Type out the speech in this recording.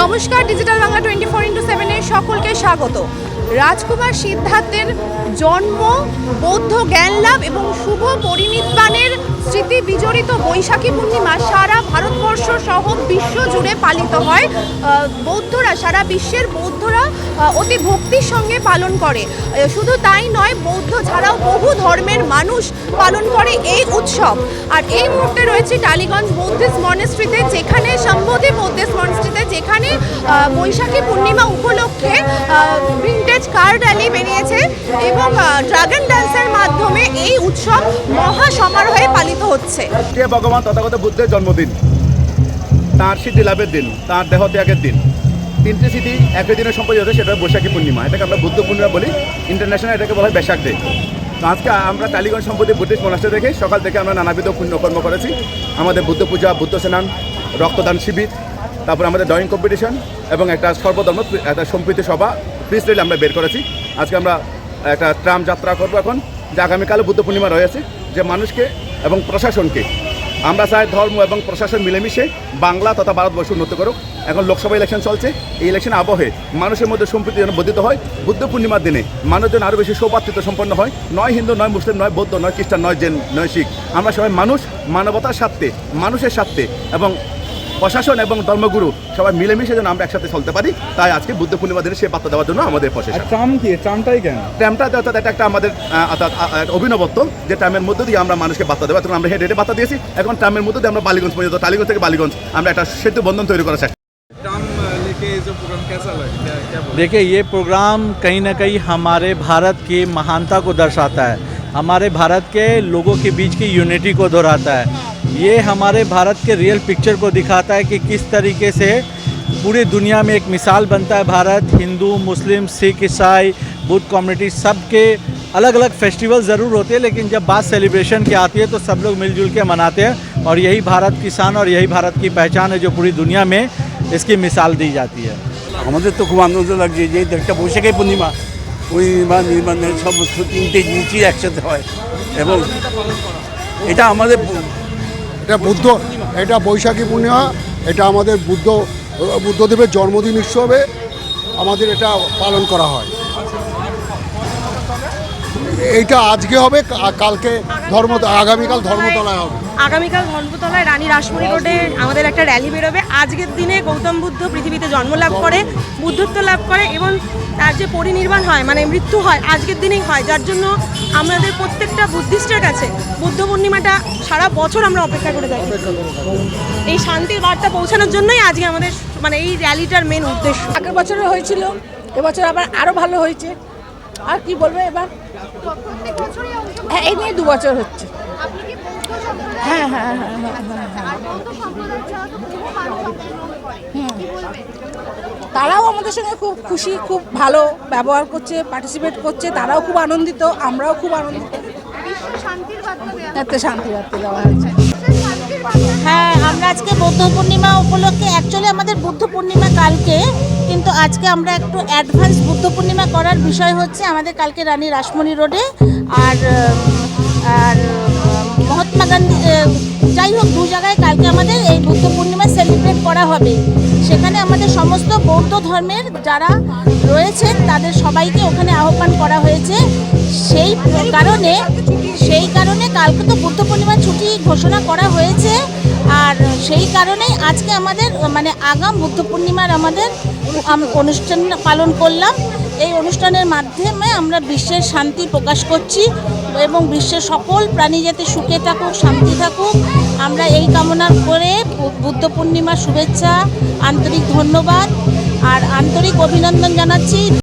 Digital Bangla twenty four into সেভেনে সকলকে স্বাগত। রাজকুমার সিদ্ধার্থের জন্ম, বৌদ্ধ জ্ঞান লাভ এবং শুভ পরিমিত পরিনির্বাণের স্মৃতি বিজড়িত বৈশাখী পূর্ণিমা সারা ভারতবর্ষ সহ বিশ্ব জুড়ে পালিত হয়। বৌদ্ধরা, সারা বিশ্বের বৌদ্ধরা অতি ভক্তির সঙ্গে পালন করে। শুধু তাই নয়, বৌদ্ধ ছাড়াও বহু ধর্মের মানুষ পালন করে এই উৎসব। আর এই মুহূর্তে রয়েছে টালিগঞ্জ বৌদ্ধিস্ট মনেস্ট্রিতে যেখানে সম্বোধি বৌদ্ধিস্ট মনেস্ট্রিতে যেখানে বৈশাখী পূর্ণিমা উপলক্ষে ভিন্টেজ কার র্যালি বেরিয়েছে এবং ড্রাগন ডান্সের মাধ্যমে এই উৎসব মহা সমারোহে পালিত হচ্ছে। ভগবান তথাগত বুদ্ধের জন্মদিন? তার সিদ্ধি লাভের দিন, তার দেহ ত্যাগের দিন। তিনটি স্মৃতি একই দিনে সম্পর্ক হচ্ছে সেটা বৈশাখী পূর্ণিমা। এটাকে আমরা বুদ্ধ পূর্ণিমা বলি ইন্টারন্যাশনাল এটাকে বলা হয় বেশাক ডে তো আজকে আমরা টালিগঞ্জ সম্পত্তি বুদ্ধিস্ট মনাস্টার দেখে সকাল থেকে আমরা নানাবিধ পুণ্যকর্ম করেছি। আমাদের বুদ্ধ পূজা, বুদ্ধ স্নান, রক্তদান শিবির, তারপর আমাদের ড্রয়িং কম্পিটিশন এবং একটা সর্বধর্ম একটা সম্প্রীতি সভা পিস আমরা বের করেছি। আজকে আমরা একটা ট্রাম যাত্রা করব এখন। যে আগামীকালে বুদ্ধ পূর্ণিমা রয়েছে, যে মানুষকে এবং প্রশাসনকে। আমরা চাই ধর্ম এবং প্রশাসন মিলেমিশে বাংলা তথা ভারতবর্ষ উন্নত করুক। এখন লোকসভা ইলেকশন চলছে। এই ইলেকশন আবহে মানুষের মধ্যে সম্প্রীতি যেন বর্ধিত হয়। বুদ্ধ পূর্ণিমার দিনে মানুষজন আরও বেশি সৌভাতৃত্ব সম্পন্ন হয়। নয় হিন্দু, নয় মুসলিম, নয় বৌদ্ধ, নয় খ্রিস্টান, নয় জেন, নয় শিখ। আমরা সবাই মানুষ, মানবতার স্বার্থে, মানুষের স্বার্থে এবং প্রশাসন এবং ধর্মগুরু সবাই মিলেমিশে যেন আমরা একসাথে চলতে পারি তাই আজকে বুদ্ধ পূর্ণিমা দিনে সে বার্তা দেওয়ার জন্য আমাদের আর প্রশাসন ট্রাম কি ট্রামটাই কেন ট্রামটা অর্থাৎ এটা একটা আমাদের আহ, অর্থাৎ আহ, একটা অভিনবত্ব যে ট্রামের মধ্যে দিয়ে আমরা মানুষকে বার্তা দেবো এখন আমরা হেঁটে হেঁটে বার্তা দিয়েছি এখন ট্রামের মধ্যে দিয়ে আমরা বালিগঞ্জ পর্যন্ত টালিগঞ্জ থেকে বালিগঞ্জ আমরা একটা সেতু বন্ধন তৈরি করার চেষ্টা काम लेके ये जो प्रोग्राम कैसा लगा क्या क्या बोल देखिए ये प्रोग्राम कहीं ना कहीं हमारे भारत की महानता को दर्शाता है हमारे भारत के लोगों के बीच की यूनिटी को दोहराता है ये हमारे भारत के रियल पिक्चर को दिखाता है कि किस तरीके से पूरी दुनिया में एक मिसाल बनता है भारत हिंदू मुस्लिम सिख ईसाई बुद्ध कम्युनिटी सबके अलग अलग फेस्टिवल ज़रूर होते हैं लेकिन जब बात सेलिब्रेशन की आती है तो सब लोग मिलजुल के मनाते हैं और यही भारत की शान और यही भारत की पहचान है जो पूरी दुनिया में इसकी मिसाल दी जाती है আমাদের তো খুব আনন্দ লাগছে যে একটা বৈশাখী পূর্ণিমা পূর্ণিমা নির্মাণের সমস্ত তিনটে জিনিসই একসাথে হয় এবং এটা আমাদের এটা বুদ্ধ, এটা বৈশাখী পূর্ণিমা, এটা আমাদের বুদ্ধ, বুদ্ধদেবের জন্মদিন উৎসবে আমাদের এটা পালন করা হয়। এইটা আজকে হবে কালকে ধর্ম আগামীকাল ধর্মতলায় হবে। আগামীকাল ধর্মতলায় রানী রাসমণি রোডে আমাদের একটা র্যালি বেরোবে। আজকের দিনে গৌতম বুদ্ধ পৃথিবীতে জন্ম লাভ করে বুদ্ধত্ব লাভ করে এবং তার যে পরিনির্বাণ হয় মানে মৃত্যু হয় আজকের দিনেই হয়। যার জন্য আমাদের প্রত্যেকটা বুদ্ধিস্টের কাছে বুদ্ধ পূর্ণিমাটা সারা বছর আমরা অপেক্ষা করে থাকি। এই শান্তির বার্তা পৌঁছানোর জন্যই আজকে আমাদের মানে এই র্যালিটার মেন উদ্দেশ্য। আগের বছরও হয়েছিল এবছর আবার আরও ভালো হয়েছে। আর কি বলব এবার? হ্যাঁ এই নিয়ে দু বছর হচ্ছে। হ্যাঁ হ্যাঁ হ্যাঁ হ্যাঁ হ্যাঁ তারাও আমাদের সঙ্গে খুব খুশি, খুব ভালো ব্যবহার করছে পার্টিসিপেট করছে, তারাও খুব আনন্দিত, আমরাও খুব আনন্দিত। এতে শান্তি দেওয়া হয়েছে। হ্যাঁ আমরা আজকে বৌদ্ধ পূর্ণিমা উপলক্ষে অ্যাকচুয়ালি আমাদের বুদ্ধ পূর্ণিমা কালকে আজকে আমরা একটু অ্যাডভান্স বুদ্ধ পূর্ণিমা করার বিষয় হচ্ছে আমাদের কালকে রানী রাসমণি রোডে আর আর মহাত্মা গান্ধী যাই হোক, দু জায়গায় কালকে আমাদের এই বুদ্ধ পূর্ণিমা সেলিব্রেট করা হবে। সেখানে আমাদের সমস্ত বৌদ্ধ ধর্মের যারা রয়েছেন, তাদের সবাইকে ওখানে আহ্বান করা হয়েছে। সেই কারণে সেই কারণে কালকে তো বুদ্ধ পূর্ণিমা ছুটি ঘোষণা করা হয়েছে। সেই কারণে আজকে আমাদের মানে আগাম বুদ্ধ পূর্ণিমার আমাদের অনুষ্ঠান পালন করলাম। এই অনুষ্ঠানের মাধ্যমে আমরা বিশ্বের শান্তি প্রকাশ করছি এবং বিশ্বের সকল প্রাণী যাতে সুখে থাকুক, শান্তি থাকুক, আমরা এই কামনা করে বুদ্ধ পূর্ণিমার শুভেচ্ছা, আন্তরিক ধন্যবাদ, আর আন্তরিক অভিনন্দন জানাচ্ছি।